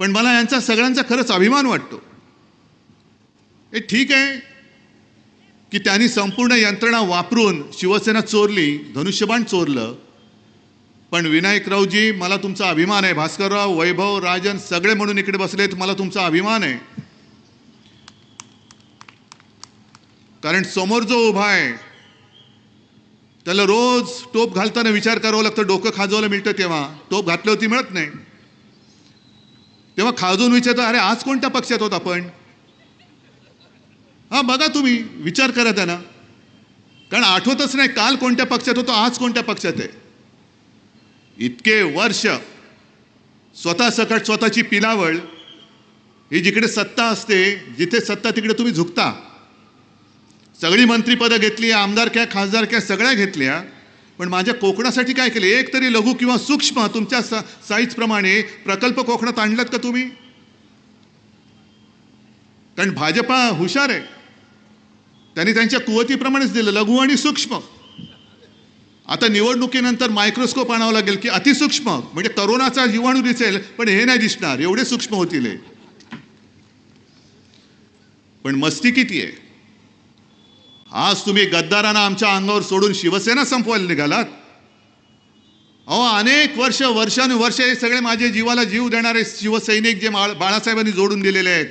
पण मला यांचा सगळ्यांचा खरंच अभिमान वाटतो. हे ठीक आहे की त्यांनी संपूर्ण यंत्रणा वापरून शिवसेना चोरली धनुष्यबाण चोरलं पण विनायकरावजी मला तुमचा अभिमान आहे. भास्करराव वैभव राजन सगळे म्हणून इकडे बसलेत मला तुमचा अभिमान आहे. कारण समोर जो उभा आहे त्याला रोज टोप घालताना विचार करावा लागतं. डोकं खाजवायला मिळतं तेव्हा. टोप घातली होती मिळत नाही. तेव्हा खाजून विचारतो अरे आज कोणत्या पक्षात होत आपण? हा बघा तुम्ही विचार करा त्यांना. कारण आठवतच नाही काल कोणत्या पक्षात होतो आज कोणत्या पक्षात आहे. इतके वर्ष स्वतः सकट स्वतःची पिलावळ ही जिकडे सत्ता असते जिथे सत्ता तिकडे तुम्ही झुकता. सगळी मंत्रीपदं घेतली आमदार क्या खासदार क्या सगळ्या घेतल्या. पण माझ्या कोकणासाठी काय केले? एक तरी लघु किंवा सूक्ष्म तुमच्या सा साईजप्रमाणे प्रकल्प कोकणात आणलात का तुम्ही? कारण भाजपा हुशार आहे. त्यांनी त्यांच्या कुवतीप्रमाणेच दिलं लघु आणि सूक्ष्म. आता निवडणुकीनंतर मायक्रोस्कोप आणावं लागेल की अतिसूक्ष्म म्हणजे करोनाचा जीवाणू दिसेल पण हे नाही दिसणार. एवढे सूक्ष्म होतील हे. पण मस्ती किती आहे? आज तुम्ही गद्दारांना आमच्या अंगावर सोडून शिवसेना संपवायला निघालात? अहो अनेक वर्ष वर्षानुवर्ष हे सगळे माझे जीवाला जीव देणारे शिवसैनिक जे मा- बाळासाहेबांनी जोडून दिलेले आहेत.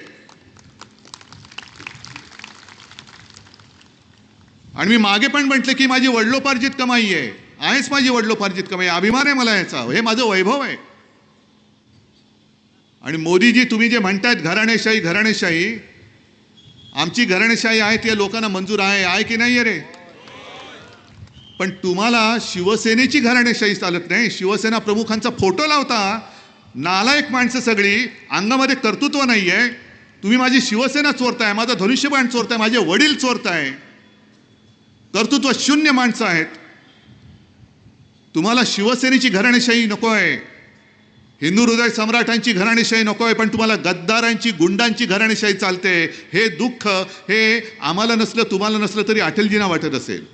आणि मी मागे पण म्हटलं की माझी वडलोपार्जित कमाई आहे. आहेच माझी वडलोपार्जित कमाई अभिमान आहे मला याचा. हे माझं वैभव आहे. आणि मोदीजी तुम्ही जे म्हणतायत घराणेशाही घराणेशाही आमची घराणेशाही आहे ते लोकांना मंजूर आहे आहे की नाही रे? पण तुम्हाला शिवसेनेची घराणेशाही चालत नाही. शिवसेना प्रमुखांचा फोटो लावता नालायक माणसं सगळी अंगामध्ये कर्तृत्व नाही आहे तुम्ही माझी शिवसेना चोरताय माझा धनुष्यबाण चोरताय माझे वडील चोरताय. कर्तृत्व शून्य माणसं आहेत. तुम्हाला शिवसेनेची घराणेशाही नको आहे हिंदू हृदय सम्राटांची घराणेशाही नको आहे पण तुम्हाला गद्दारांची गुंडांची घराणेशाही चालते. हे दुःख हे आम्हाला नसलं तुम्हाला नसलं तरी अटलजींना वाटत असेल.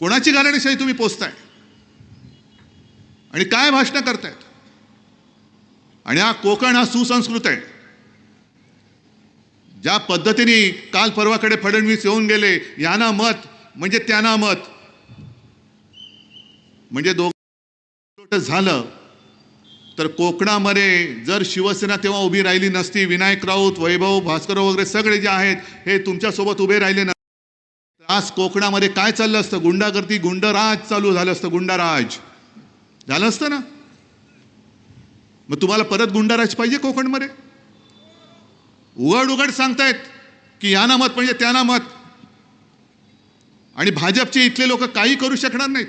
कोणाची घराणेशाही तुम्ही पोचताय आणि काय भाषणं करतायत? आणि हा कोकण हा सुसंस्कृत आहे. ज्या पद्धतीने काल परवाकडे फडणवीस येऊन गेले यांना मत म्हणजे त्यांना मत. म्हणजे दोघ झालं तर कोकणामध्ये जर शिवसेना तेव्हा उभी राहिली नसती विनायक राऊत वैभव भास्करराव वगैरे सगळे जे आहेत हे तुमच्यासोबत उभे राहिले नसते. आज कोकणामध्ये काय चाललं असतं? गुंडागर्दी गुंडराज चालू झालं असतं गुंडाराज. झालं असतं ना? मग तुम्हाला परत गुंडाराज पाहिजे कोकणमध्ये? उघड उघड सांगतायत की याना मत म्हणजे त्यांना मत. आणि भाजपचे इथले लोक काही करू शकणार नाहीत.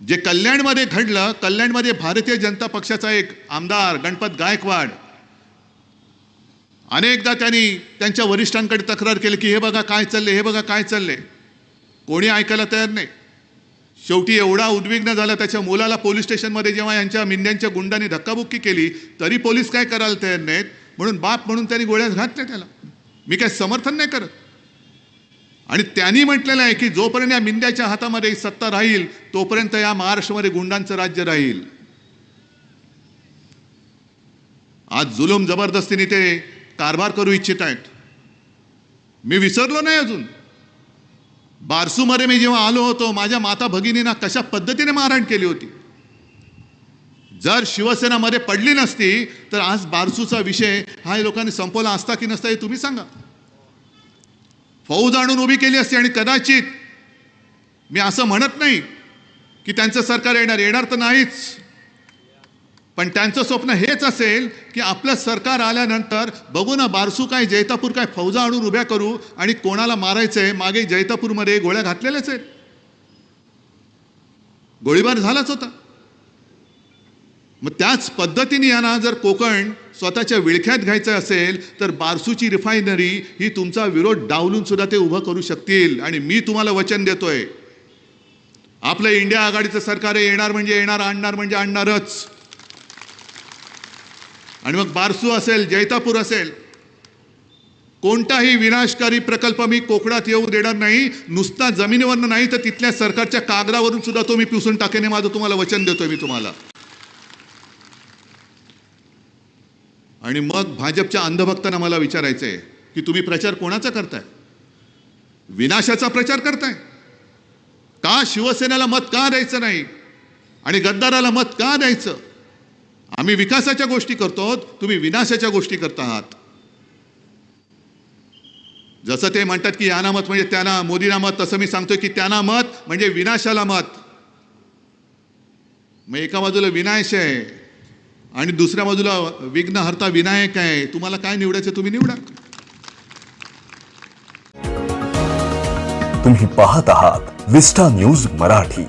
जे कल्याणमध्ये घडलं कल्याणमध्ये भारतीय जनता पक्षाचा एक आमदार गणपत गायकवाड अनेकदा त्यांनी त्यांच्या वरिष्ठांकडे तक्रार केली की हे बघा काय चालले हे बघा काय चालले कोणी ऐकायला तयार नाही. शेवटी एवढा उद्विग्न झाला त्याच्या मुलाला पोलीस स्टेशनमध्ये जेव्हा यांच्या मिंद्यांच्या गुंडांनी धक्काबुक्की केली तरी पोलीस काय करायला तयार नाहीत? म्हणून बाप म्हणून त्यांनी गोळ्यात घातल्या त्याला. मी काय समर्थन नाही करत. आणि त्यांनी म्हटलेलं आहे की जोपर्यंत या मिंद्याच्या हातामध्ये सत्ता राहील तोपर्यंत या महाराष्ट्रामध्ये गुंडांचं राज्य राहील. आज जुलूम जबरदस्तीने ते कारभार करू इच्छित आहेत. मी विसरलो नाही अजून. बारसूमध्ये मी जेव्हा आलो होतो माझ्या माता भगिनींना कशा पद्धतीने मारहाण केली होती? जर शिवसेनामध्ये पडली नसती तर आज बारसूचा विषय हा लोकांनी संपवला असता की नसता हे तुम्ही सांगा. फौज आणून उभी केली असती आणि कदाचित मी असं म्हणत नाही की त्यांचं सरकार येणार. येणार तर नाहीच. पण त्यांचं स्वप्न हेच असेल की आपलं सरकार आल्यानंतर बघू ना बारसू काय जैतापूर काय फौजा आणून उभ्या करू आणि कोणाला मारायचंय. मागे जैतापूरमध्ये गोळ्या घातलेल्याच आहेत. गोळीबार झालाच होता. मग त्याच पद्धतीने यांना जर कोकण स्वतःच्या विळख्यात घ्यायचं असेल तर बारसूची रिफायनरी ही तुमचा विरोध डावलून सुद्धा ते उभं करू शकतील. आणि मी तुम्हाला वचन देतोय. आपलं इंडिया आघाडीचं सरकार येणार म्हणजे येणार आणणार म्हणजे आणणारच. आणि मग बारसू असेल जैतापूर असेल कोणताही विनाशकारी प्रकल्प मी कोकणात येऊ देणार नाही नुसता जमिनीवरनं नाही तर तिथल्या सरकारच्या कागदावरून सुद्धा तो मी पिसून टाकेने माझं तुम्हाला वचन देतोय मी तुम्हाला. आणि मग भाजपच्या अंधभक्तांना मला विचारायचं आहे की तुम्ही प्रचार कोणाचा करताय? विनाशाचा प्रचार करताय? का शिवसेनेला मत का द्यायचं नाही? आणि गद्दाराला मत का द्यायचं? आम्ही विकासाच्या गोष्टी करतो तुम्ही विनाशाच्या गोष्टी करत आहात. जसं ते म्हणतात की याना मत म्हणजे त्यांना मोदीना मत तसं मी सांगतोय की त्यांना मत म्हणजे विनाशाला मत. मग एका बाजूला विनाश आहे आणि दुसऱ्या बाजूला विघ्नहर्ता विनायक आहे. तुम्हाला काय निवडायचं तुम्ही निवडा. तुम्ही पाहत आहात विस्टा न्यूज मराठी.